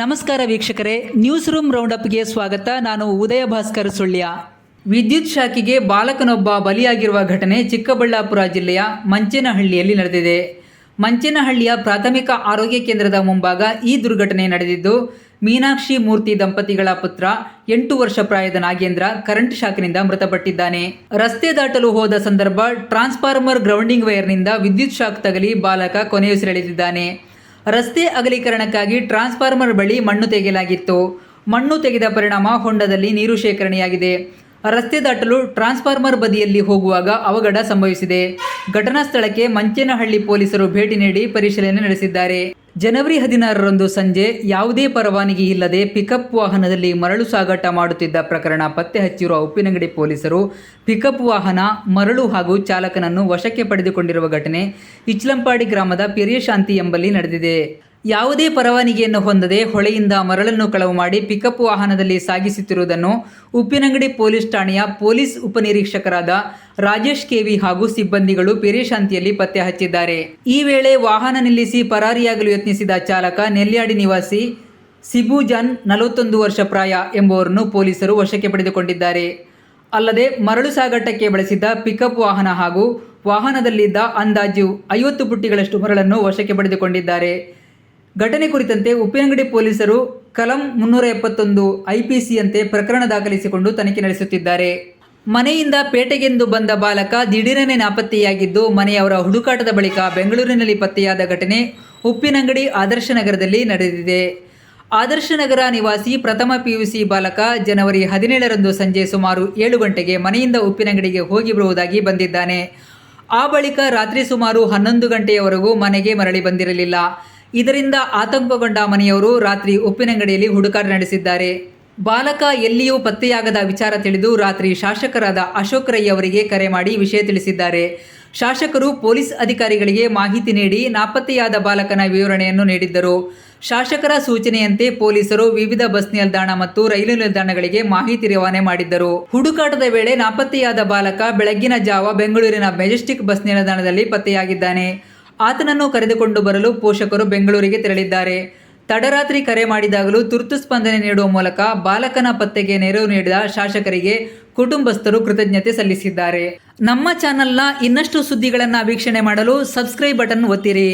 ನಮಸ್ಕಾರ ವೀಕ್ಷಕರೇ news room ರೌಂಡಪ್ಗೆ ಸ್ವಾಗತ. ನಾನು ಉದಯ ಭಾಸ್ಕರ್ ಸುಳ್ಯ. ವಿದ್ಯುತ್ ಶಾಖೆಗೆ ಬಾಲಕನೊಬ್ಬ ಬಲಿಯಾಗಿರುವ ಘಟನೆ ಚಿಕ್ಕಬಳ್ಳಾಪುರ ಜಿಲ್ಲೆಯ ಮಂಚೇನಹಳ್ಳಿಯಲ್ಲಿ ನಡೆದಿದೆ. ಮಂಚೇನಹಳ್ಳಿಯ ಪ್ರಾಥಮಿಕ ಆರೋಗ್ಯ ಕೇಂದ್ರದ ಮುಂಭಾಗ ಈ ದುರ್ಘಟನೆ ನಡೆದಿದ್ದು, ಮೀನಾಕ್ಷಿ ಮೂರ್ತಿ ದಂಪತಿಗಳ ಪುತ್ರ ಎಂಟು ವರ್ಷ ಪ್ರಾಯದ ನಾಗೇಂದ್ರ ಕರೆಂಟ್ ಶಾಕ್ನಿಂದ ಮೃತಪಟ್ಟಿದ್ದಾನೆ. ರಸ್ತೆ ದಾಟಲು ಹೋದ ಸಂದರ್ಭ ಟ್ರಾನ್ಸ್ಫಾರ್ಮರ್ ಗ್ರೌಂಡಿಂಗ್ ವೈರ್ನಿಂದ ವಿದ್ಯುತ್ ಶಾಕ್ ತಗಲಿ ಬಾಲಕ ಕೊನೆಯುಸಿರೆಳೆದಿದ್ದಾನೆ. ರಸ್ತೆ ಅಗಲೀಕರಣಕ್ಕಾಗಿ ಟ್ರಾನ್ಸ್ಫಾರ್ಮರ್ ಬಳಿ ಮಣ್ಣು ತೆಗೆಯಲಾಗಿತ್ತು. ಮಣ್ಣು ತೆಗೆದ ಪರಿಣಾಮ ಹೊಂಡದಲ್ಲಿ ನೀರು ಶೇಖರಣೆಯಾಗಿದೆ. ರಸ್ತೆ ದಾಟಲು ಟ್ರಾನ್ಸ್ಫಾರ್ಮರ್ ಬದಿಯಲ್ಲಿ ಹೋಗುವಾಗ ಅವಘಡ ಸಂಭವಿಸಿದೆ. ಘಟನಾ ಸ್ಥಳಕ್ಕೆ ಮಂಚೇನಹಳ್ಳಿ ಪೊಲೀಸರು ಭೇಟಿ ನೀಡಿ ಪರಿಶೀಲನೆ ನಡೆಸಿದ್ದಾರೆ. ಜನವರಿ ಹದಿನಾರರಂದು ಸಂಜೆ ಯಾವುದೇ ಪರವಾನಗಿ ಇಲ್ಲದೆ ಪಿಕಪ್ ವಾಹನದಲ್ಲಿ ಮರಳು ಸಾಗಾಟ ಮಾಡುತ್ತಿದ್ದ ಪ್ರಕರಣ ಪತ್ತೆ ಹಚ್ಚಿರುವ ಉಪ್ಪಿನಂಗಡಿ ಪೊಲೀಸರು ಪಿಕಪ್ ವಾಹನ, ಮರಳು ಹಾಗೂ ಚಾಲಕನನ್ನು ವಶಕ್ಕೆ ಪಡೆದುಕೊಂಡಿರುವ ಘಟನೆ ಇಚ್ಲಂಪಾಡಿ ಗ್ರಾಮದ ಪೆರಿಯಶಾಂತಿ ಎಂಬಲ್ಲಿ ನಡೆದಿದೆ. ಯಾವುದೇ ಪರವಾನಿಗೆಯನ್ನು ಹೊಂದದೆ ಹೊಳೆಯಿಂದ ಮರಳನ್ನು ಕಳವು ಮಾಡಿ ಪಿಕಪ್ ವಾಹನದಲ್ಲಿ ಸಾಗಿಸುತ್ತಿರುವುದನ್ನು ಉಪ್ಪಿನಂಗಡಿ ಪೊಲೀಸ್ ಠಾಣೆಯ ಪೊಲೀಸ್ ಉಪನಿರೀಕ್ಷಕರಾದ ರಾಜೇಶ್ ಕೆವಿ ಹಾಗೂ ಸಿಬ್ಬಂದಿಗಳು ಪೆರೇಶಾಂತಿಯಲ್ಲಿ ಪತ್ತೆ ಹಚ್ಚಿದ್ದಾರೆ. ಈ ವೇಳೆ ವಾಹನ ನಿಲ್ಲಿಸಿ ಪರಾರಿಯಾಗಲು ಯತ್ನಿಸಿದ ಚಾಲಕ ನೆಲ್ಯಾಡಿ ನಿವಾಸಿ ಸಿಬುಜಾನ್ ನಲವತ್ತೊಂದು ವರ್ಷ ಪ್ರಾಯ ಎಂಬುವರನ್ನು ಪೊಲೀಸರು ವಶಕ್ಕೆ ಪಡೆದುಕೊಂಡಿದ್ದಾರೆ. ಅಲ್ಲದೆ ಮರಳು ಸಾಗಾಟಕ್ಕೆ ಬಳಸಿದ್ದ ಪಿಕಪ್ ವಾಹನ ಹಾಗೂ ವಾಹನದಲ್ಲಿದ್ದ ಅಂದಾಜು ಐವತ್ತು ಪುಟ್ಟಿಗಳಷ್ಟು ಮರಳನ್ನು ವಶಕ್ಕೆ ಪಡೆದುಕೊಂಡಿದ್ದಾರೆ. ಘಟನೆ ಕುರಿತಂತೆ ಉಪ್ಪಿನಂಗಡಿ ಪೊಲೀಸರು ಕಲಂ ಮುನ್ನೂರ ಎಪ್ಪತ್ತೊಂದು ಐಪಿಸಿಯಂತೆ ಪ್ರಕರಣ ದಾಖಲಿಸಿಕೊಂಡು ತನಿಖೆ ನಡೆಸುತ್ತಿದ್ದಾರೆ. ಮನೆಯಿಂದ ಪೇಟೆಗೆಂದು ಬಂದ ಬಾಲಕ ದಿಢೀರನೆ ನಾಪತ್ತೆಯಾಗಿದ್ದು, ಮನೆಯವರ ಹುಡುಕಾಟದ ಬಳಿಕ ಬೆಂಗಳೂರಿನಲ್ಲಿ ಪತ್ತೆಯಾದ ಘಟನೆ ಉಪ್ಪಿನಂಗಡಿ ಆದರ್ಶ ನಗರದಲ್ಲಿ ನಡೆದಿದೆ. ಆದರ್ಶ ನಗರ ನಿವಾಸಿ ಪ್ರಥಮ ಪಿಯುಸಿ ಬಾಲಕ ಜನವರಿ ಹದಿನೇಳರಂದು ಸಂಜೆ ಸುಮಾರು ಏಳು ಗಂಟೆಗೆ ಮನೆಯಿಂದ ಉಪ್ಪಿನಂಗಡಿಗೆ ಹೋಗಿ ಬರುವುದಾಗಿ ಬಂದಿದ್ದಾನೆ. ಆ ಬಳಿಕ ರಾತ್ರಿ ಸುಮಾರು ಹನ್ನೊಂದು ಗಂಟೆಯವರೆಗೂ ಮನೆಗೆ ಮರಳಿ ಬಂದಿರಲಿಲ್ಲ. ಇದರಿಂದ ಆತಂಕಗೊಂಡ ಮನೆಯವರು ರಾತ್ರಿ ಉಪ್ಪಿನಂಗಡಿಯಲ್ಲಿ ಹುಡುಕಾಟ ನಡೆಸಿದ್ದಾರೆ. ಬಾಲಕ ಎಲ್ಲಿಯೂ ಪತ್ತೆಯಾಗದ ವಿಚಾರ ತಿಳಿದು ರಾತ್ರಿ ಶಾಸಕರಾದ ಅಶೋಕ್ ರೈ ಅವರಿಗೆ ಕರೆ ಮಾಡಿ ವಿಷಯ ತಿಳಿಸಿದ್ದಾರೆ. ಶಾಸಕರು ಪೊಲೀಸ್ ಅಧಿಕಾರಿಗಳಿಗೆ ಮಾಹಿತಿ ನೀಡಿ ನಾಪತ್ತೆಯಾದ ಬಾಲಕನ ವಿವರಣೆಯನ್ನು ನೀಡಿದ್ದರು. ಶಾಸಕರ ಸೂಚನೆಯಂತೆ ಪೊಲೀಸರು ವಿವಿಧ ಬಸ್ ನಿಲ್ದಾಣ ಮತ್ತು ರೈಲು ನಿಲ್ದಾಣಗಳಿಗೆ ಮಾಹಿತಿ ರವಾನೆ ಮಾಡಿದ್ದರು. ಹುಡುಕಾಟದ ವೇಳೆ ನಾಪತ್ತೆಯಾದ ಬಾಲಕ ಬೆಳಗ್ಗಿನ ಜಾವ ಬೆಂಗಳೂರಿನ ಮೆಜೆಸ್ಟಿಕ್ ಬಸ್ ನಿಲ್ದಾಣದಲ್ಲಿ ಪತ್ತೆಯಾಗಿದ್ದಾನೆ. ಆತನನ್ನು ಕರೆದುಕೊಂಡು ಬರಲು ಪೋಷಕರು ಬೆಂಗಳೂರಿಗೆ ತೆರಳಿದ್ದಾರೆ. ತಡರಾತ್ರಿ ಕರೆ ಮಾಡಿದಾಗಲೂ ತುರ್ತು ಸ್ಪಂದನೆ ನೀಡುವ ಮೂಲಕ ಬಾಲಕನ ಪತ್ತೆಗೆ ನೆರವು ನೀಡಿದ ಶಾಸಕರಿಗೆ ಕುಟುಂಬಸ್ಥರು ಕೃತಜ್ಞತೆ ಸಲ್ಲಿಸಿದ್ದಾರೆ. ನಮ್ಮ ಚಾನೆಲ್ನ ಇನ್ನಷ್ಟು ಸುದ್ದಿಗಳನ್ನು ವೀಕ್ಷಣೆ ಮಾಡಲು ಸಬ್ಸ್ಕ್ರೈಬ್ ಬಟನ್ ಒತ್ತಿರಿ.